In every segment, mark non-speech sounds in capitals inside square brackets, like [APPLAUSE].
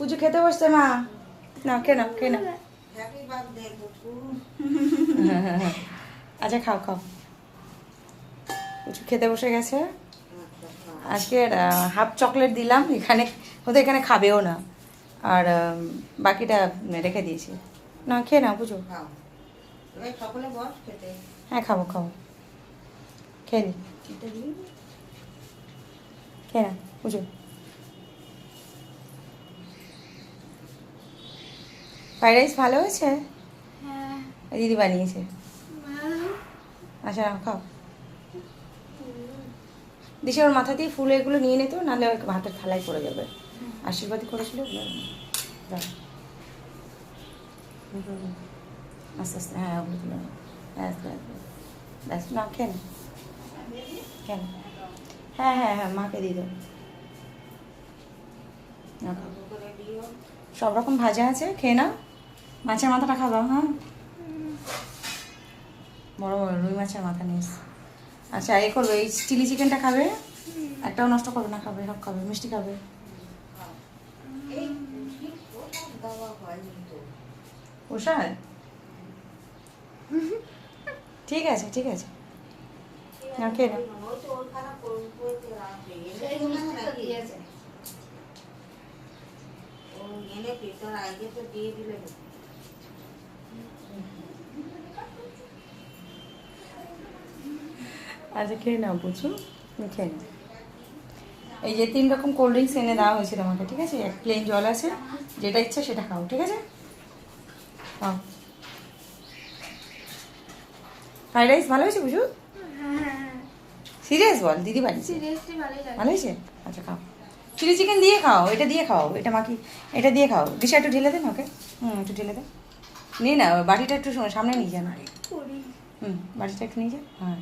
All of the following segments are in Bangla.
পুজো খেতে বসছে মা? না কে না কে না হ্যাপি বার্থডে পুচকু আচ্ছা খাও খাও। পুজো খেতে বসে গেছে। আজকে হাফ চকলেট দিলাম এখানে হয়তো এখানে খাবেও না। আর বাকিটা রেখে দিয়েছি। না খেয়ে না পুজো। হ্যাঁ খাব খাব। খেয়ে নি। খেয়ে না পুজো। ফ্রাইড রাইস ভালো হয়েছে? হ্যাঁ। দিদি বানিয়েছে? আচ্ছা নাও, খাও। দিশে ওর মাথা দিয়ে ফুল এগুলো নিয়ে নিত নাহলে ওর হাতের থালায় পড়ে যাবে। করেছিল। হুম, হুম, হুম। আস্তে আস্তে হ্যাঁ ওগুলো তুলে নাও। ব্যাস না। কেন কেন হ্যাঁ হ্যাঁ হ্যাঁ মাকে দিয়ে দেবো। সব রকম ভাজা আছে খেয়ে নাও। মাছের মাথাটা খাবা হ্যাঁ? বড় বড় রুই মাছের মাথা নিস। আচ্ছা এ করবে এই চিলি চিকেনটা খাবে? একটাও নষ্ট করবে না খাবে সব খাবে মিষ্টি খাবে। এই ঠিক আছে ঠিক আছে। রাতে। এনে পেটর আগে তো দিয়ে দিলে আচ্ছা খেয়ে নাও বুঝু খেয়ে নাও। এই যে তিন রকম কোল্ড ড্রিঙ্কস এনে দেওয়া হয়েছে তোমাকে ঠিক আছে? এক প্লেন জল আছে যেটা ইচ্ছা সেটা খাও ঠিক আছে? খাও। ফ্রাইড রাইস ভালো হয়েছে বুঝু? হ্যাঁ সিরিয়াস বল দিদি বাড়ি সিরিয়াসলি ভালো হয়েছে? আচ্ছা খাও। চিলি চিকেন দিয়ে খাও এটা দিয়ে খাও এটা মাকি এটা দিয়ে খাও। দিশা একটু ঢেলে দেন ওকে? হুম একটু ঢেলে দেন নিয়ে না বাটিটা একটু সামনে নিয়ে যান করি। হুম বাটিটা একটু নিয়ে যান হ্যাঁ।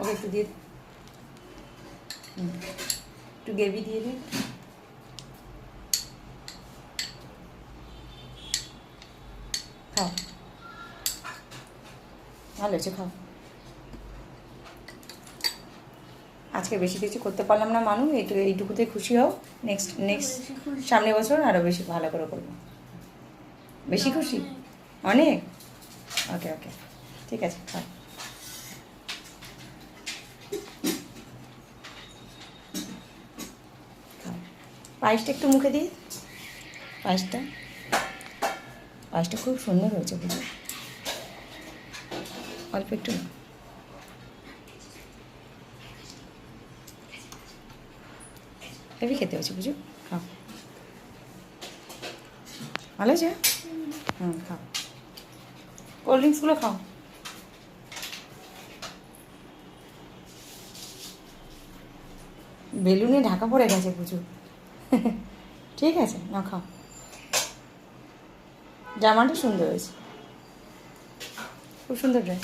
ওকে একটু দিয়ে একটু গ্রেভি দিয়ে দিন খাও। ভালো হয়েছে, খাও। আজকে বেশি কিছু করতে পারলাম না মানু এইটুকু এইটুকুতে খুশি হও। Next next. সামনের বছর আরও বেশি ভালো করে করব। বেশি খুশি? অনেক? ওকে ওকে। ঠিক আছে, খাও। পায়েসটা একটু মুখে দিই পায়েসটা। পায়েসটা খুব সুন্দর হয়েছে বুঝো অল্প একটু। হেভি খেতে হয়েছে বুঝো খাও। ভালো আছে হুম, খাও। কোল্ড ড্রিঙ্কসগুলো খাও। বেলুনে ঢাকা পড়ে গেছে প্রচুর। [LAUGHS] ঠিক আছে না খাও। জামাটা সুন্দর হয়েছে। খুব সুন্দর ড্রেস